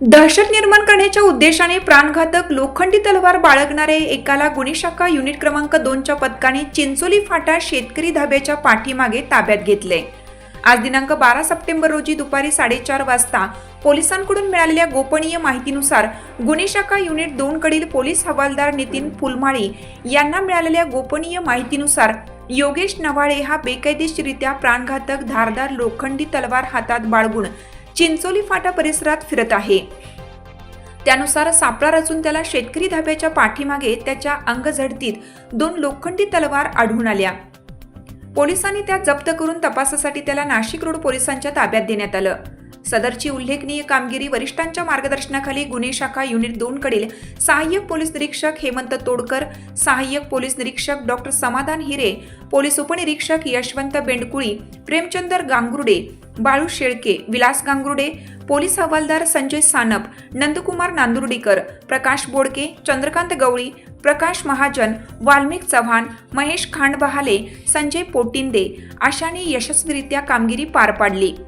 दहशत निर्माण करण्याच्या उद्देशाने प्राणघातक लोखंडी तलवार बाळगणारे एकाला गुन्हे शाखा युनिट क्रमांक दोनच्या पथकाने चिंचोली फाटा शेतकरी धाब्याच्या पाठीमागे ताब्यात घेतले. आज दिनांक बारा सप्टेंबर रोजी दुपारी साडेचार वाजता पोलिसांकडून मिळालेल्या गोपनीय माहितीनुसार गुन्हे शाखा युनिट दोनकडील पोलीस हवालदार नितीन फुलमाळी यांना मिळालेल्या गोपनीय माहितीनुसार योगेश नवाळे हा बेकायदेशीरित्या प्राणघातक धारदार लोखंडी तलवार हातात बाळगून चिंचोली फाटा परिसरात फिरत आहे. त्यानुसार सापळा रचून त्याला शेतकरी धाब्याच्या पाठीमागे त्याच्या अंगझडतीत दोन लोखंडी तलवार आढळून आल्या. पोलिसांनी त्या जप्त करून तपासासाठी त्याला नाशिक रोड पोलिसांच्या ताब्यात देण्यात आलं. सदरची उल्लेखनीय कामगिरी वरिष्ठांच्या मार्गदर्शनाखाली गुन्हे शाखा युनिट दोन कडील सहाय्यक पोलीस निरीक्षक हेमंत तोडकर सहाय्यक पोलीस निरीक्षक डॉक्टर समाधान हिरे पोलीस उपनिरीक्षक यशवंत बेंडकुळी प्रेमचंदर गांगुर्डे बाळू शेळके विलास गांगुर्डे पोलीस हवालदार संजय सानप नंदकुमार नांदुर्डीकर प्रकाश बोडके चंद्रकांत गवळी प्रकाश महाजन वाल्मिक चव्हाण महेश खांडबहाले संजय पोटिंदे अशाने यशस्वीरित्या कामगिरी पार पाडली.